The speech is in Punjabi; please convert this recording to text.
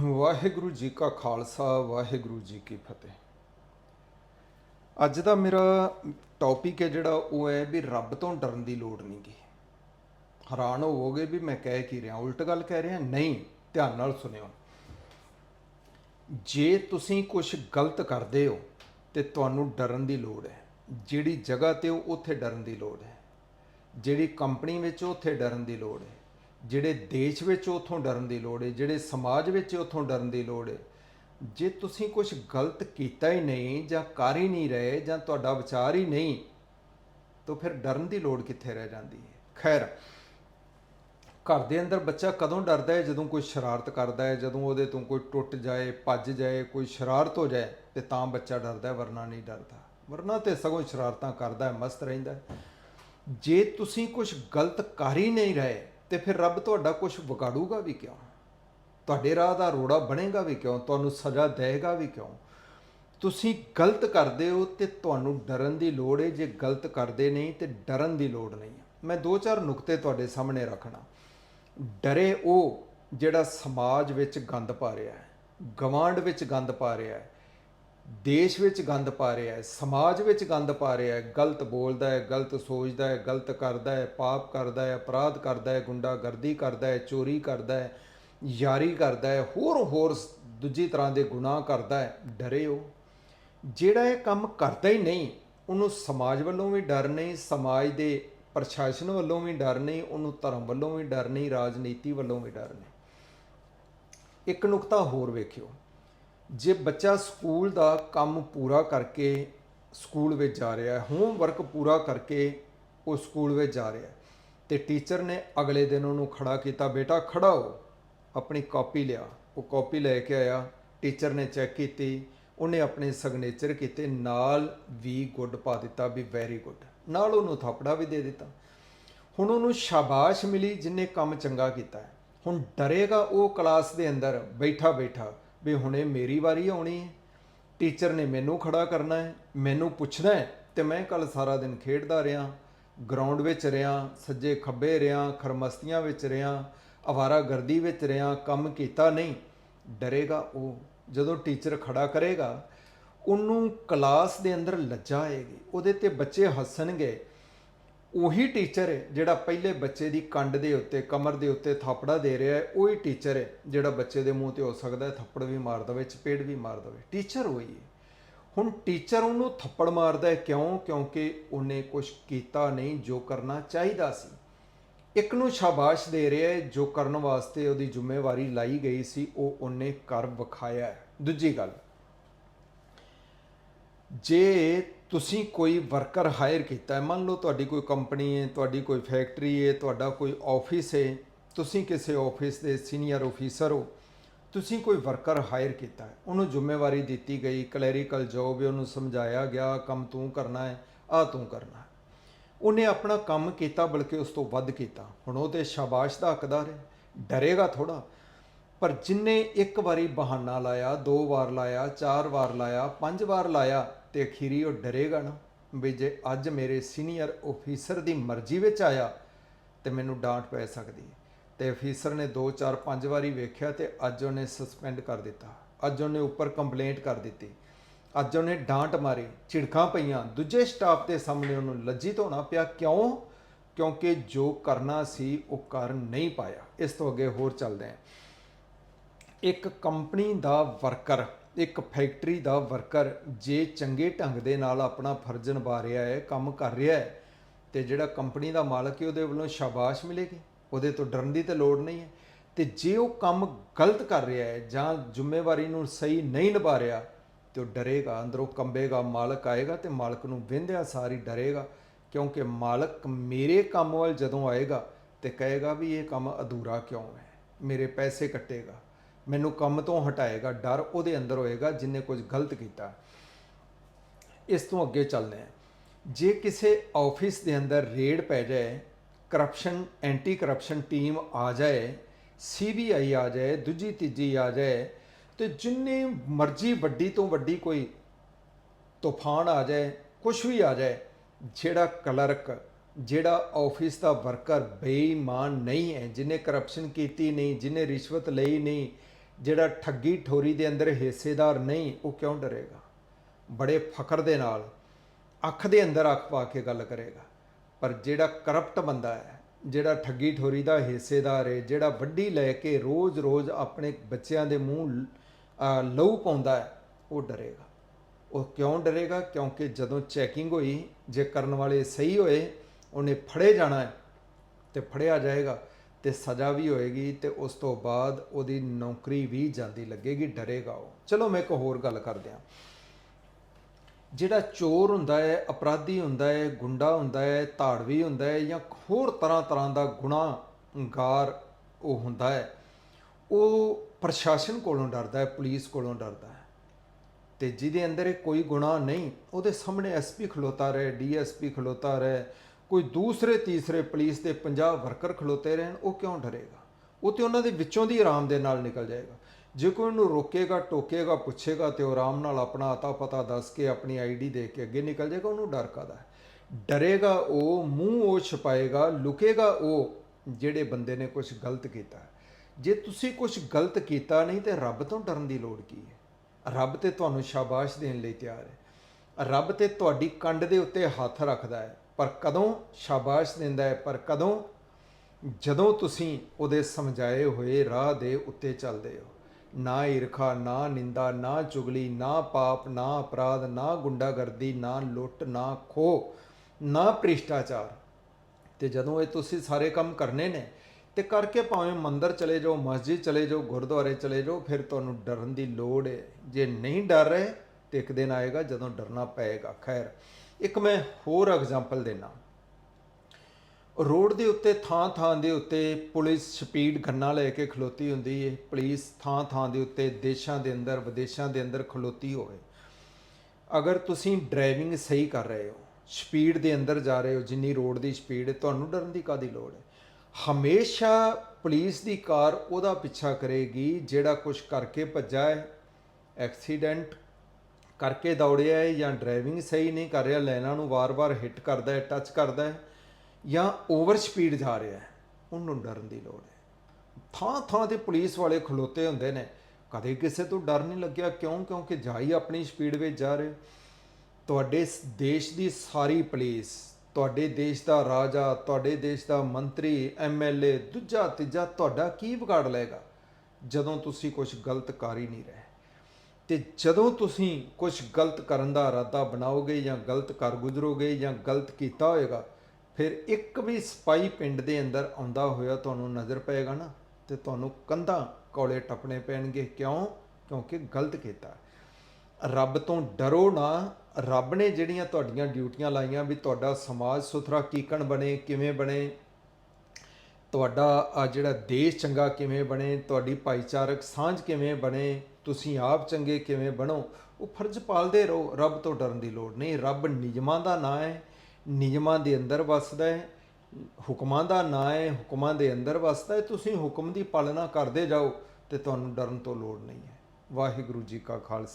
ਵਾਹਿਗੁਰੂ ਜੀ ਕਾ ਖਾਲਸਾ, ਵਾਹਿਗੁਰੂ ਜੀ ਕੀ ਫਤਿਹ। ਅੱਜ ਦਾ ਮੇਰਾ ਟੌਪਿਕ ਹੈ ਜਿਹੜਾ, ਉਹ ਹੈ ਵੀ ਰੱਬ ਤੋਂ ਡਰਨ ਦੀ ਲੋੜ ਨਹੀਂ ਗੀ। ਹੈਰਾਨ ਹੋਵੋਗੇ ਵੀ ਮੈਂ ਕਹਿ ਕੀ ਰਿਹਾ, ਉਲਟ ਗੱਲ ਕਹਿ ਰਿਹਾ, ਨਹੀਂ, ਧਿਆਨ ਨਾਲ ਸੁਣਿਓ। ਜੇ ਤੁਸੀਂ ਕੁਝ ਗਲਤ ਕਰਦੇ ਹੋ, ਤੇ ਤੁਹਾਨੂੰ ਡਰਨ ਦੀ ਲੋੜ ਹੈ। ਜਿਹੜੀ ਜਗ੍ਹਾ ਤੇ ਹੋ, ਉੱਥੇ ਡਰਨ ਦੀ ਲੋੜ ਹੈ। ਜਿਹੜੀ ਕੰਪਨੀ ਵਿੱਚ ਉੱਥੇ ਡਰਨ ਦੀ ਲੋੜ ਹੈ। ਜਿਹੜੇ ਦੇਸ਼ ਵਿੱਚ ਉਥੋਂ ਡਰਨ ਦੀ ਲੋੜ ਹੈ ਜਿਹੜੇ ਸਮਾਜ ਵਿੱਚ ਉਥੋਂ ਡਰਨ ਦੀ ਲੋੜ ਹੈ ਜੇ ਤੁਸੀਂ ਕੁਝ ਗਲਤ ਕੀਤਾ ਹੀ ਨਹੀਂ ਜਾਂ ਕਰ ਹੀ ਨਹੀਂ ਰਹੇ ਜਾਂ ਤੁਹਾਡਾ ਵਿਚਾਰ ਹੀ ਨਹੀਂ, ਤਾਂ ਫਿਰ ਡਰਨ ਦੀ ਲੋੜ ਕਿੱਥੇ ਰਹਿ ਜਾਂਦੀ ਹੈ ਖੈਰ, ਘਰ ਦੇ ਅੰਦਰ ਬੱਚਾ ਕਦੋਂ ਡਰਦਾ ਹੈ ਜਦੋਂ ਕੋਈ ਸ਼ਰਾਰਤ ਕਰਦਾ ਹੈ ਜਦੋਂ ਉਹਦੇ ਤੋਂ ਕੋਈ ਟੁੱਟ ਜਾਏ, ਭੱਜ ਜਾਏ, ਕੋਈ ਸ਼ਰਾਰਤ ਹੋ ਜਾਏ, ਤੇ ਤਾਂ ਬੱਚਾ ਡਰਦਾ ਹੈ ਵਰਨਾ ਨਹੀਂ ਡਰਦਾ। ਵਰਨਾ ਤੇ ਸਗੋਂ ਸ਼ਰਾਰਤਾਂ ਕਰਦਾ ਹੈ ਮਸਤ ਰਹਿੰਦਾ ਜੇ ਤੁਸੀਂ ਕੁਝ ਗਲਤ ਕਰ ਹੀ ਨਹੀਂ ਰਹੇ ਤੇ ਫਿਰ ਰੱਬ ਤੁਹਾਡਾ ਕੁਝ ਵਿਗਾੜੂਗਾ ਵੀ ਕਿਉਂ? ਤੁਹਾਡੇ ਰਾਹ ਦਾ ਰੋੜਾ ਬਣੇਗਾ ਵੀ ਕਿਉਂ? ਤੁਹਾਨੂੰ ਸਜ਼ਾ ਦੇਵੇਗਾ ਵੀ ਕਿਉਂ? ਤੁਸੀਂ ਗਲਤ ਕਰਦੇ ਹੋ ਤੇ ਤੁਹਾਨੂੰ ਡਰਨ ਦੀ ਲੋੜ ਹੈ ਜੇ ਗਲਤ ਕਰਦੇ ਨਹੀਂ ਤੇ ਡਰਨ ਦੀ ਲੋੜ ਨਹੀਂ ਮੈਂ ਦੋ ਚਾਰ ਨੁਕਤੇ ਤੁਹਾਡੇ ਸਾਹਮਣੇ ਰੱਖਣਾ। ਡਰੇ ਉਹ ਜਿਹੜਾ ਸਮਾਜ ਵਿੱਚ ਗੰਦ ਪਾ ਰਿਹਾ ਹੈ ਗਵਾਂਡ ਵਿੱਚ ਗੰਦ ਪਾ ਰਿਹਾ ਹੈ ਦੇਸ਼ ਵਿੱਚ ਗੰਦ ਪਾ ਰਿਹਾ ਹੈ, ਸਮਾਜ ਵਿੱਚ ਗੰਦ ਪਾ ਰਿਹਾ ਹੈ, ਗਲਤ ਬੋਲਦਾ ਹੈ, ਗਲਤ ਸੋਚਦਾ ਹੈ, ਗਲਤ ਕਰਦਾ ਹੈ, ਪਾਪ ਕਰਦਾ ਹੈ, ਅਪਰਾਧ ਕਰਦਾ ਹੈ, ਗੁੰਡਾਗਰਦੀ ਕਰਦਾ ਹੈ, ਚੋਰੀ ਕਰਦਾ ਹੈ, ਯਾਰੀ ਕਰਦਾ ਹੈ, ਹੋਰ ਹੋਰ ਦੂਜੀ ਤਰ੍ਹਾਂ ਦੇ ਗੁਨਾਹ ਕਰਦਾ ਹੈ, ਡਰੇ ਉਹ। ਜਿਹੜਾ ਇਹ ਕੰਮ ਕਰਦਾ ਹੀ ਨਹੀਂ, ਉਹਨੂੰ ਸਮਾਜ ਵੱਲੋਂ ਵੀ ਡਰ ਨਹੀਂ, ਸਮਾਜ ਦੇ ਪ੍ਰਸ਼ਾਸਨ ਵੱਲੋਂ ਵੀ ਡਰ ਨਹੀਂ, ਉਹਨੂੰ ਧਰਮ ਵੱਲੋਂ ਵੀ ਡਰ ਨਹੀਂ, ਰਾਜਨੀਤੀ ਵੱਲੋਂ ਵੀ ਡਰ ਨਹੀਂ। ਇੱਕ ਨੁਕਤਾ ਹੋਰ ਵੇਖਿਓ। ਜੇ ਬੱਚਾ ਸਕੂਲ ਦਾ ਕੰਮ ਪੂਰਾ ਕਰਕੇ ਸਕੂਲ ਵਿੱਚ ਜਾ ਰਿਹਾ ਹੈ ਹੋਮਵਰਕ ਪੂਰਾ ਕਰਕੇ ਉਹ ਸਕੂਲ ਵਿੱਚ ਜਾ ਰਿਹਾ ਹੈ, ਤੇ ਟੀਚਰ ਨੇ ਅਗਲੇ ਦਿਨ ਉਹਨੂੰ ਖੜਾ ਕੀਤਾ, ਬੇਟਾ, ਖੜਾ ਹੋ। ਆਪਣੀ ਕਾਪੀ ਲਿਆ। ਉਹ ਕਾਪੀ ਲੈ ਕੇ ਆਇਆ। ਟੀਚਰ ਨੇ ਚੈੱਕ ਕੀਤੀ। ਉਹਨੇ ਆਪਣੇ ਸਿਗਨੇਚਰ ਕੀਤੇ। ਨਾਲ ਵੀ ਗੁੱਡ ਪਾ ਦਿੱਤਾ ਵੀ ਵੈਰੀ ਗੁੱਡ ਨਾਲ ਉਹਨੂੰ ਥਾਪੜਾ ਵੀ ਦੇ ਦਿੱਤਾ। ਹੁਣ ਉਹਨੂੰ ਸ਼ਾਬਾਸ਼ ਮਿਲੀ ਜਿਨੇ ਕੰਮ ਚੰਗਾ ਕੀਤਾ ਹੁਣ ਡਰੇਗਾ ਉਹ ਕਲਾਸ ਦੇ ਅੰਦਰ ਬੈਠਾ ਬੈਠਾ ਵੀ ਹੁਣੇ ਮੇਰੀ ਵਾਰੀ ਆਉਣੀ ਹੈ। ਟੀਚਰ ਨੇ ਮੈਨੂੰ ਖੜਾ ਕਰਨਾ ਹੈ, ਮੈਨੂੰ ਪੁੱਛਣਾ ਹੈ ਤੇ ਮੈਂ ਕੱਲ ਸਾਰਾ ਦਿਨ ਖੇਡਦਾ ਰਿਹਾ ਗਰਾਊਂਡ ਵਿੱਚ ਰਿਹਾ, ਸੱਜੇ ਖੱਬੇ ਰਿਹਾ, ਖਰਮਸਤੀਆਂ ਵਿੱਚ ਰਿਹਾ ਅਵਾਰਾਗਰਦੀ ਵਿੱਚ ਰਿਹਾ, ਕੰਮ ਕੀਤਾ ਨਹੀਂ, ਡਰੇਗਾ ਉਹ। ਜਦੋਂ ਟੀਚਰ ਖੜਾ ਕਰੇਗਾ, ਉਹਨੂੰ ਕਲਾਸ ਦੇ ਅੰਦਰ ਲੱਜਾ ਆਏਗੀ, ਉਹਦੇ ਤੇ ਬੱਚੇ ਹੱਸਣਗੇ ਉਹੀ ਟੀਚਰ ਹੈ ਜਿਹੜਾ ਪਹਿਲੇ ਬੱਚੇ ਦੀ ਕੰਡ ਦੇ ਉੱਤੇ, ਕਮਰ ਦੇ ਉੱਤੇ ਥਾਪੜਾ ਦੇ ਰਿਹਾ ਹੈ, ਉਹੀ ਟੀਚਰ ਹੈ ਜਿਹੜਾ ਬੱਚੇ ਦੇ ਮੂੰਹ ਤੇ ਹੋ ਸਕਦਾ ਹੈ ਥੱਪੜ ਵੀ ਮਾਰ ਦਵੇ, ਚਪੇੜ ਵੀ ਮਾਰ ਦਵੇ। ਟੀਚਰ ਉਹੀ ਹੈ। ਹੁਣ ਟੀਚਰ ਉਹਨੂੰ ਥੱਪੜ ਮਾਰਦਾ ਹੈ ਕਿਉਂ? ਕਿਉਂਕਿ ਉਹਨੇ ਕੁਝ ਕੀਤਾ ਨਹੀਂ ਜੋ ਕਰਨਾ ਚਾਹੀਦਾ ਸੀ। ਇੱਕ ਨੂੰ ਸ਼ਾਬਾਸ਼ ਦੇ ਰਿਹਾ ਹੈ, ਜੋ ਕਰਨ ਵਾਸਤੇ ਉਹਦੀ ਜ਼ਿੰਮੇਵਾਰੀ ਲਾਈ ਗਈ ਸੀ, ਉਹ ਉਹਨੇ ਕਰ ਵਿਖਾਇਆ ਹੈ। ਦੂਜੀ ਗੱਲ, ਜੇ ਤੁਸੀਂ ਕੋਈ ਵਰਕਰ ਹਾਇਰ ਕੀਤਾ ਹੈ? ਮੰਨ ਲਓ ਤੁਹਾਡੀ ਕੋਈ ਕੰਪਨੀ ਹੈ, ਤੁਹਾਡੀ ਕੋਈ ਫੈਕਟਰੀ ਹੈ, ਤੁਹਾਡਾ ਕੋਈ ਆਫਿਸ ਹੈ, ਤੁਸੀਂ ਕਿਸੇ ਆਫਿਸ ਦੇ ਸੀਨੀਅਰ ਅਫੀਸਰ ਹੋ, ਤੁਸੀਂ ਕੋਈ ਵਰਕਰ ਹਾਇਰ ਕੀਤਾ ਹੈ? ਉਹਨੂੰ ਜ਼ਿੰਮੇਵਾਰੀ ਦਿੱਤੀ ਗਈ ਕਲੈਰੀਕਲ ਜੌਬ ਹੈ, ਉਹਨੂੰ ਸਮਝਾਇਆ ਗਿਆ, ਕੰਮ ਤੂੰ ਕਰਨਾ ਹੈ ਆ ਤੂੰ ਕਰਨਾ ਹੈ। ਉਹਨੇ ਆਪਣਾ ਕੰਮ ਕੀਤਾ ਬਲਕਿ ਉਸ ਤੋਂ ਵੱਧ ਕੀਤਾ। ਹੁਣ ਉਹ ਤੇ ਸ਼ਾਬਾਸ਼ ਦਾ ਹੱਕਦਾਰ ਹੈ, ਡਰੇਗਾ ਥੋੜਾ ਪਰ ਜਿੰਨੇ ਇੱਕ ਵਾਰੀ ਬਹਾਨਾ ਲਾਇਆ, ਦੋ ਵਾਰ ਲਾਇਆ, ਚਾਰ ਵਾਰ ਲਾਇਆ, ਪੰਜ ਵਾਰ ਲਾਇਆ ਤੇ ਅਖੀਰੀ ਉਹ ਡਰੇਗਾ ਨਾ ਵੀ ਜੇ ਅੱਜ ਮੇਰੇ ਸੀਨੀਅਰ ਅਫੀਸਰ ਦੀ ਮਰਜ਼ੀ ਵਿੱਚ ਆਇਆ ਤੇ ਮੈਨੂੰ ਡਾਂਟ ਪੈ ਸਕਦੀ ਹੈ। ਤੇ ਅਫੀਸਰ ਨੇ 2 4 5 ਵਾਰੀ ਵੇਖਿਆ ਤੇ ਅੱਜ ਉਹਨੇ ਸਸਪੈਂਡ ਕਰ ਦਿੱਤਾ। ਅੱਜ ਉਹਨੇ ਉੱਪਰ ਕੰਪਲੇਂਟ ਕਰ ਦਿੱਤੀ। ਅੱਜ ਉਹਨੇ ਡਾਂਟ ਮਾਰੀ, ਝਿੜਕਾਂ ਪਈਆਂ। ਦੂਜੇ ਸਟਾਫ ਦੇ ਸਾਹਮਣੇ ਉਹਨੂੰ ਲੱਜੀਤ ਹੋਣਾ ਪਿਆ। ਕਿਉਂ? ਕਿਉਂਕਿ ਜੋ ਕਰਨਾ ਸੀ ਉਹ ਕਰ ਨਹੀਂ ਪਾਇਆ। ਇਸ ਤੋਂ ਅੱਗੇ ਹੋਰ ਚੱਲਦੇ ਹਾਂ। ਇੱਕ ਕੰਪਨੀ ਦਾ ਵਰਕਰ ਇੱਕ ਫੈਕਟਰੀ ਦਾ ਵਰਕਰ ਜੇ ਚੰਗੇ ਢੰਗ ਦੇ ਨਾਲ ਆਪਣਾ ਫਰਜ਼ ਨਿਭਾ ਰਿਹਾ ਹੈ, ਕੰਮ ਕਰ ਰਿਹਾ ਹੈ, ਤੇ ਜਿਹੜਾ ਕੰਪਨੀ ਦਾ ਮਾਲਕ ਹੈ, ਉਹਦੇ ਵੱਲੋਂ ਸ਼ਾਬਾਸ਼ ਮਿਲੇਗੀ। ਉਹਦੇ ਤੋਂ ਡਰਨ ਦੀ ਤੇ ਲੋੜ ਨਹੀਂ ਹੈ। ਤੇ ਜੇ ਉਹ ਕੰਮ ਗਲਤ ਕਰ ਰਿਹਾ ਹੈ ਜਾਂ ਜ਼ਿੰਮੇਵਾਰੀ ਨੂੰ ਸਹੀ ਨਹੀਂ ਨਿਭਾ ਰਿਹਾ, ਤੇ ਉਹ ਡਰੇਗਾ, ਅੰਦਰੋਂ ਕੰਬੇਗਾ, ਮਾਲਕ ਆਏਗਾ ਤੇ ਮਾਲਕ ਨੂੰ ਵਿੰਦਿਆ ਸਾਰੀ ਡਰੇਗਾ, ਕਿਉਂਕਿ ਮਾਲਕ ਮੇਰੇ ਕੰਮ ਵੱਲ ਜਦੋਂ ਆਏਗਾ ਤੇ ਕਹੇਗਾ ਵੀ ਇਹ ਕੰਮ ਅਧੂਰਾ ਕਿਉਂ ਹੈ, ਮੇਰੇ ਪੈਸੇ ਕੱਟੇਗਾ। ਮੈਨੂੰ ਕੰਮ ਤੋਂ ਹਟਾਏਗਾ, ਡਰ ਉਹਦੇ ਅੰਦਰ ਹੋਏਗਾ ਜਿਨੇ ਕੁਝ ਗਲਤ ਕੀਤਾ। ਇਸ ਤੋਂ ਅੱਗੇ ਚੱਲਦੇ ਹਾਂ। ਜੇ ਕਿਸੇ ਆਫਿਸ ਦੇ ਅੰਦਰ ਰੇਡ ਪੈ ਜਾਏ, ਕਰਪਸ਼ਨ ਐਂਟੀ ਕਰਪਸ਼ਨ ਟੀਮ ਆ ਜਾਏ ਸੀਬੀਆਈ ਆ ਜਾਏ ਦੂਜੀ ਤੀਜੀ ਆ ਜਾਏ, ਤੇ ਜਿੰਨੀ ਮਰਜ਼ੀ ਵੱਡੀ ਤੋਂ ਵੱਡੀ ਕੋਈ ਤੂਫਾਨ ਆ ਜਾਏ ਕੁਝ ਵੀ ਆ ਜਾਏ, ਜਿਹੜਾ ਕਲਰਕ, ਜਿਹੜਾ ਆਫਿਸ ਦਾ ਵਰਕਰ ਬੇਈਮਾਨ ਨਹੀਂ ਹੈ ਜਿਹਨੇ ਕਰਪਸ਼ਨ ਕੀਤੀ ਨਹੀਂ ਜਿਹਨੇ ਰਿਸ਼ਵਤ ਲਈ ਨਹੀਂ ਜਿਹੜਾ ਠੱਗੀ ਠੋਰੀ ਦੇ ਅੰਦਰ ਹਿੱਸੇਦਾਰ ਨਹੀਂ, ਉਹ ਕਿਉਂ ਡਰੇਗਾ? ਬੜੇ ਫਖਰ ਦੇ ਨਾਲ ਅੱਖ ਦੇ ਅੰਦਰ ਅੱਖ ਪਾ ਕੇ ਗੱਲ ਕਰੇਗਾ। ਪਰ ਜਿਹੜਾ ਕਰਪਟ ਬੰਦਾ ਹੈ, ਜਿਹੜਾ ਠੱਗੀ ਠੋਰੀ ਦਾ ਹਿੱਸੇਦਾਰ ਹੈ, ਜਿਹੜਾ ਵੱਡੀ ਲੈ ਕੇ ਰੋਜ਼-ਰੋਜ਼ ਆਪਣੇ ਬੱਚਿਆਂ ਦੇ ਮੂੰਹ ਲਹੂ ਪਾਉਂਦਾ ਹੈ, ਉਹ ਡਰੇਗਾ। ਉਹ ਕਿਉਂ ਡਰੇਗਾ? ਕਿਉਂਕਿ ਜਦੋਂ ਚੈਕਿੰਗ ਹੋਈ, ਜੇ ਕਰਨ ਵਾਲੇ ਸਹੀ ਹੋਏ, ਉਹਨੇ ਫੜੇ ਜਾਣਾ ਹੈ ਤੇ ਫੜਿਆ ਜਾਏਗਾ। ਤੇ ਸਜ਼ਾ ਵੀ ਹੋਏਗੀ ਤੇ ਉਸ ਤੋਂ ਬਾਅਦ ਉਹਦੀ ਨੌਕਰੀ ਵੀ ਜਾਂਦੀ ਲੱਗੇਗੀ, ਡਰੇਗਾ ਉਹ। ਚਲੋ ਮੈਂ ਇੱਕ ਹੋਰ ਗੱਲ ਕਰਦੇ ਹਾਂ। ਜਿਹੜਾ ਚੋਰ ਹੁੰਦਾ ਹੈ, ਅਪਰਾਧੀ ਹੁੰਦਾ ਹੈ, ਗੁੰਡਾ ਹੁੰਦਾ ਹੈ, ਧਾੜਵੀ ਹੁੰਦਾ ਹੈ ਜਾਂ ਹੋਰ ਤਰ੍ਹਾਂ ਤਰ੍ਹਾਂ ਦਾ ਗੁਨਾਹਗਾਰ ਉਹ ਹੁੰਦਾ ਹੈ, ਉਹ ਪ੍ਰਸ਼ਾਸਨ ਕੋਲੋਂ ਡਰਦਾ ਹੈ, ਪੁਲਿਸ ਕੋਲੋਂ ਡਰਦਾ ਹੈ। ਤੇ ਜਿਹਦੇ ਅੰਦਰ ਇਹ ਕੋਈ ਗੁਨਾਹ ਨਹੀਂ, ਉਹਦੇ ਸਾਹਮਣੇ ਐਸਪੀ ਖਲੋਤਾ ਰਹੇ ਡੀਐਸਪੀ ਖਲੋਤਾ ਰਹੇ ਕੋਈ ਦੂਸਰੇ, ਤੀਸਰੇ ਪੁਲਿਸ ਦੇ 50 ਵਰਕਰ ਖਲੋਤੇ ਰਹਿਣ, ਉਹ ਕਿਉਂ ਡਰੇਗਾ? ਉਹ ਤੇ ਉਹਨਾਂ ਦੇ ਵਿੱਚੋਂ ਦੀ ਆਰਾਮ ਦੇ ਨਾਲ ਨਿਕਲ ਜਾਏਗਾ। ਜੇ ਕੋਈ ਉਹਨੂੰ ਰੋਕੇਗਾ, ਟੋਕੇਗਾ, ਪੁੱਛੇਗਾ ਤੇ ਉਹ ਆਰਾਮ ਨਾਲ ਆਪਣਾ ਅਤਾ ਪਤਾ ਦੱਸ ਕੇ ਆਪਣੀ ਆਈਡੀ ਦੇ ਕੇ ਅੱਗੇ ਨਿਕਲ ਜਾਏਗਾ, ਉਹਨੂੰ ਡਰ ਕਾਦਾ ਡਰੇਗਾ ਉਹ, ਮੂੰਹ ਉਹ ਛਪਾਏਗਾ, ਲੁਕੇਗਾ ਉਹ ਜਿਹੜੇ ਬੰਦੇ ਨੇ ਕੁਝ ਗਲਤ ਕੀਤਾ ਜੇ ਤੁਸੀਂ ਕੁਝ ਗਲਤ ਕੀਤਾ ਨਹੀਂ ਤੇ ਰੱਬ ਤੋਂ ਡਰਨ ਦੀ ਲੋੜ ਕੀ ਹੈ? ਰੱਬ ਤੇ ਤੁਹਾਨੂੰ ਸ਼ਾਬਾਸ਼ ਦੇਣ ਲਈ ਤਿਆਰ ਹੈ। ਰੱਬ ਤੇ ਤੁਹਾਡੀ ਕੰਡ ਦੇ ਉੱਤੇ ਹੱਥ ਰੱਖਦਾ ਹੈ। ਪਰ ਕਦੋਂ ਸ਼ਾਬਾਸ਼ ਦਿੰਦਾ ਹੈ, ਪਰ ਕਦੋਂ ਜਦੋਂ ਤੁਸੀਂ ਉਹਦੇ ਸਮਝਾਏ ਹੋਏ ਰਾਹ ਦੇ ਉੱਤੇ ਚੱਲਦੇ ਹੋ। ਨਾ ਈਰਖਾ, ਨਾ ਨਿੰਦਾ, ਨਾ ਚੁਗਲੀ, ਨਾ ਪਾਪ, ਨਾ ਅਪਰਾਧ, ਨਾ ਗੁੰਡਾਗਰਦੀ, ਨਾ ਲੁੱਟ, ਨਾ ਖੋ ਨਾ ਭ੍ਰਿਸ਼ਟਾਚਾਰ। ਤੇ ਜਦੋਂ ਇਹ ਤੁਸੀਂ ਸਾਰੇ ਕੰਮ ਕਰਨੇ ਨੇ, ਤੇ ਕਰਕੇ ਭਾਵੇਂ ਮੰਦਰ ਚਲੇ ਜਾਓ, ਮਸਜਿਦ ਚਲੇ ਜਾਓ, ਗੁਰਦੁਆਰੇ ਚਲੇ ਜਾਓ, ਫਿਰ ਤੁਹਾਨੂੰ ਡਰਨ ਦੀ ਲੋੜ ਹੈ। ਜੇ ਨਹੀਂ ਡਰ ਰਹੇ, ਤੇ ਇੱਕ ਦਿਨ ਆਏਗਾ ਜਦੋਂ ਡਰਨਾ ਪਏਗਾ। ਖੈਰ ਇੱਕ ਮੈਂ ਹੋਰ ਐਗਜ਼ਾਮਪਲ ਦੇਣਾ ਰੋਡ ਦੇ ਉੱਤੇ ਥਾਂ ਥਾਂ ਦੇ ਉੱਤੇ ਪੁਲਿਸ ਸਪੀਡ ਗੰਨਾ ਲੈ ਕੇ ਖਲੋਤੀ ਹੁੰਦੀ ਹੈ ਪੁਲਿਸ ਥਾਂ ਥਾਂ ਦੇ ਉੱਤੇ ਦੇਸ਼ਾਂ ਦੇ ਅੰਦਰ, ਵਿਦੇਸ਼ਾਂ ਦੇ ਅੰਦਰ ਖਲੋਤੀ ਹੋਵੇ। ਅਗਰ ਤੁਸੀਂ ਡਰਾਈਵਿੰਗ ਸਹੀ ਕਰ ਰਹੇ ਹੋ, ਸਪੀਡ ਦੇ ਅੰਦਰ ਜਾ ਰਹੇ ਹੋ, ਜਿੰਨੀ ਰੋਡ ਦੀ ਸਪੀਡ ਹੈ ਤੁਹਾਨੂੰ ਡਰਨ ਦੀ ਕਾਦੀ ਲੋੜ ਹੈ ਹਮੇਸ਼ਾ ਪੁਲਿਸ ਦੀ ਕਾਰ ਉਹਦਾ ਪਿੱਛਾ ਕਰੇਗੀ, ਜਿਹੜਾ ਕੁਝ ਕਰਕੇ ਭੱਜਾ ਹੈ ਐਕਸੀਡੈਂਟ ਕਰਕੇ ਦੌੜਿਆ ਹੈ ਜਾਂ ਡਰਾਈਵਿੰਗ ਸਹੀ ਨਹੀਂ ਕਰ ਰਿਹਾ, ਲਾਈਨਾਂ ਨੂੰ ਵਾਰ-ਵਾਰ ਹਿੱਟ ਕਰਦਾ ਹੈ ਟੱਚ ਕਰਦਾ ਹੈ ਜਾਂ ਓਵਰ ਸਪੀਡ ਜਾ ਰਿਹਾ ਹੈ, ਉਹਨੂੰ ਡਰਨ ਦੀ ਲੋੜ ਹੈ। ਥਾਂ ਥਾਂ ਤੇ ਪੁਲਿਸ ਵਾਲੇ ਖਲੋਤੇ ਹੁੰਦੇ ਨੇ। ਕਦੇ ਕਿਸੇ ਤੋਂ ਡਰ ਨਹੀਂ ਲੱਗਿਆ, ਕਿਉਂ? ਕਿਉਂਕਿ ਜਾ ਹੀ ਆਪਣੀ ਸਪੀਡ ਵਿੱਚ ਜਾ ਰਹੇ। ਤੁਹਾਡੇ ਸ- ਦੇਸ਼ ਦੀ ਸਾਰੀ ਪੁਲਿਸ, ਤੁਹਾਡੇ ਦੇਸ਼ ਦਾ ਰਾਜਾ, ਤੁਹਾਡੇ ਦੇਸ਼ ਦਾ ਮੰਤਰੀ ਐਮਐਲਏ ਦੂਜਾ ਤੀਜਾ ਤੁਹਾਡਾ ਕੀ ਵਿਗਾੜ ਲਏਗਾ? ਜਦੋਂ ਤੁਸੀਂ ਕੁਝ ਗਲਤ ਕਰ ਹੀ ਨਹੀਂ ਰਹੇ। ਤੇ ਜਦੋਂ ਤੁਸੀਂ ਕੁਝ ਗਲਤ ਕਰਨ ਦਾ ਇਰਾਦਾ ਬਣਾਓਗੇ ਜਾਂ ਗਲਤ ਕਰ ਗੁਜ਼ਰੋਗੇ ਜਾਂ ਗਲਤ ਕੀਤਾ ਹੋਏਗਾ, ਫਿਰ ਇੱਕ ਵੀ ਸਪਾਈ ਪਿੰਡ ਦੇ ਅੰਦਰ ਆਉਂਦਾ ਹੋਇਆ ਤੁਹਾਨੂੰ ਨਜ਼ਰ ਪਏਗਾ ਨਾ, ਤੇ ਤੁਹਾਨੂੰ ਕੰਧਾਂ ਕੋਲੇ ਟੱਪਣੇ ਪੈਣਗੇ। ਕਿਉਂ? ਕਿਉਂਕਿ ਗਲਤ ਕੀਤਾ। ਰੱਬ ਤੋਂ ਡਰੋ ਨਾ। ਰੱਬ ਨੇ ਜਿਹੜੀਆਂ ਤੁਹਾਡੀਆਂ ਡਿਊਟੀਆਂ ਲਾਈਆਂ ਵੀ ਤੁਹਾਡਾ ਸਮਾਜ ਸੁਥਰਾ ਕੀਕਣ ਬਣੇ, ਕਿਵੇਂ ਬਣੇ? ਤੁਹਾਡਾ ਆ ਜਿਹੜਾ ਦੇਸ਼ ਚੰਗਾ ਕਿਵੇਂ ਬਣੇ? ਤੁਹਾਡੀ ਭਾਈਚਾਰਕ ਸਾਂਝ ਕਿਵੇਂ ਬਣੇ? ਤੁਸੀਂ ਆਪ ਚੰਗੇ ਕਿਵੇਂ ਬਣੋ, ਉਹ ਫਰਜ਼ ਪਾਲਦੇ ਰਹੋ। ਰੱਬ ਤੋਂ ਡਰਨ ਦੀ ਲੋੜ ਨਹੀਂ। ਰੱਬ ਨਿਯਮਾਂ ਦਾ ਨਾਂ ਹੈ, ਨਿਯਮਾਂ ਦੇ ਅੰਦਰ ਵੱਸਦਾ ਹੈ, ਹੁਕਮਾਂ ਦਾ ਨਾਂ ਹੈ, ਹੁਕਮਾਂ ਦੇ ਅੰਦਰ ਵੱਸਦਾ ਹੈ। ਤੁਸੀਂ ਹੁਕਮ ਦੀ ਪਾਲਣਾ ਕਰਦੇ ਜਾਓ ਤੇ ਤੁਹਾਨੂੰ ਡਰਨ ਤੋਂ ਲੋੜ ਨਹੀਂ ਹੈ। ਵਾਹਿਗੁਰੂ ਜੀ ਕਾ ਖਾਲਸਾ।